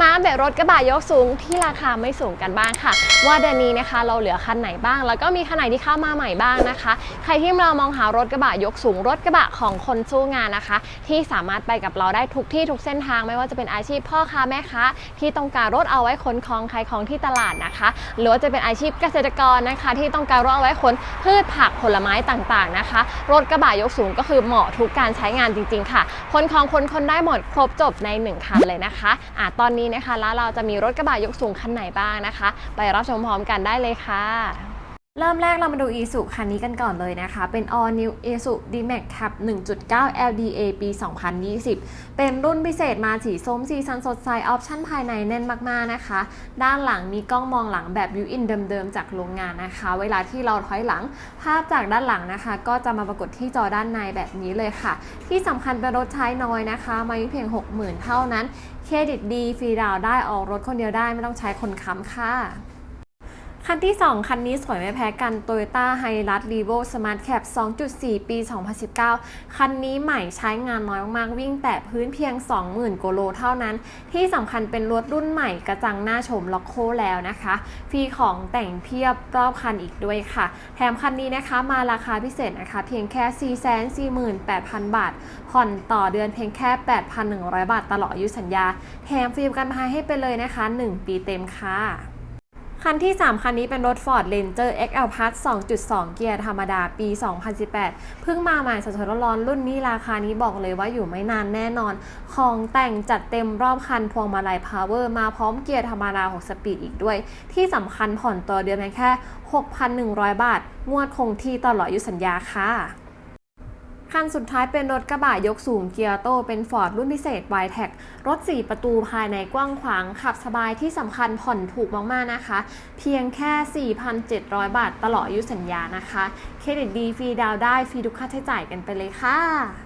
มาอัปเดตรถกระบะยกสูงที่ราคาไม่สูงกันบ้างค่ะ ว่าเดือนนี้นะคะ เราเหลือคันไหนบ้าง แล้วก็มีคันไหนที่เข้ามาใหม่บ้างนะคะ ใครที่เรามองหารถกระบะยกสูง รถกระบะของคนสู้งานนะคะ ที่สามารถไปกับเราได้ทุกที่ทุกเส้นทางไม่ว่าจะเป็นอาชีพพ่อค้าแม่ค้าที่ต้องการรถเอาไว้ขนของขายของที่ตลาดนะคะ หรือว่าจะเป็นอาชีพเกษตรกรนะคะ ที่ต้องการรถเอาไว้ขนพืชผักผลไม้ต่างๆนะคะ รถกระบะยกสูงก็คือเหมาะทุกการใช้งานจริง ๆ ค่ะ คนของคนคนได้หมดครบจบในหนึ่งคันเลยนะคะอะตอนนี้นะคะ แล้วเราจะมีรถกระบะยกสูงคันไหนบ้างนะคะ ไปรับชมพร้อมกันได้เลยค่ะ เริ่มแรกเรามาดู Isuzu คันนี้กันก่อนเลยนะคะ เป็น All New Isuzu D-Max Cap 1.9 LDA ปี 2020 เป็นรุ่นพิเศษมาสีส้มสีสันสดใสออปชั่นภายในแน่นมากๆนะคะ ด้านหลังมีกล้องมองหลังแบบ view in เดิมๆ จากโรงงานนะคะ เวลาที่เราถอยหลัง ภาพจากด้านหลังนะคะ ก็จะมาปรากฏที่จอด้านในแบบนี้เลยค่ะ ที่สำคัญเป็นรถใช้น้อยนะคะ มาเพียง 60,000 เท่านั้น เครดิตดีฟรีดาวได้ออกรถคนเดียวได้ไม่ต้องใช้คนค้ำค่ะ คันที่ 2 คันนี้สวยไม่แพ้กัน Toyota h i l u x r e v o Smart Cap 2.4 ปี 2019 คันนี้ใหม่ใช้งานน้อยมากๆวิ่งแต่พื้นเพียง 20,000กิโลเท่านั้น ที่สำคัญเป็นรถรุ่นใหม่กระจังหน้าชมล็อกโคแล้วนะคะ ฟรีของแต่งเพียบรอบคันอีกด้วยค่ะ แถมคันนี้นะคะมาราคาพิเศษนะคะ เพียงแค่ 448,000 บาท ผ่อนต่อเดือนเพียงแค่ 8,100 บาทตลอดอายุสัญญา แถมฟรีประกันภัยให้ไปเลยนะคะ 1 ปีเต็มค่ะ คันที่ 3 คันนี้เป็นรถ Ford Ranger XL Plus 2.2 เกียร์ธรรมดาปี 2018 เพิ่งมาใหม่สดๆร้อนๆรุ่นนี้ราคานี้บอกเลยว่าอยู่ไม่นานแน่นอน ของแต่งจัดเต็มรอบคันพวงมาลัย Power มาพร้อมเกียร์ธรรมดา 6 สปีดอีกด้วย ที่สำคัญผ่อนต่อเดือนแค่ 6,100 บาท งวดคงที่ตลอดอายุสัญญาค่ะ คันสุดท้ายเป็นรถกระบะยกสูงเกียร์โตเป็นฟอร์ดรุ่นพิเศษไวแท็กรถ 4 ประตูภายในกว้างขวาง ขับสบายที่สำคัญผ่อนถูกมาก ๆ นะคะ เพียงแค่ 4,700 บาทตลอดอายุสัญญานะคะ เครดิตดีฟรีดาวได้ฟรีทุกค่าใช้จ่ายกันไปเลยค่ะ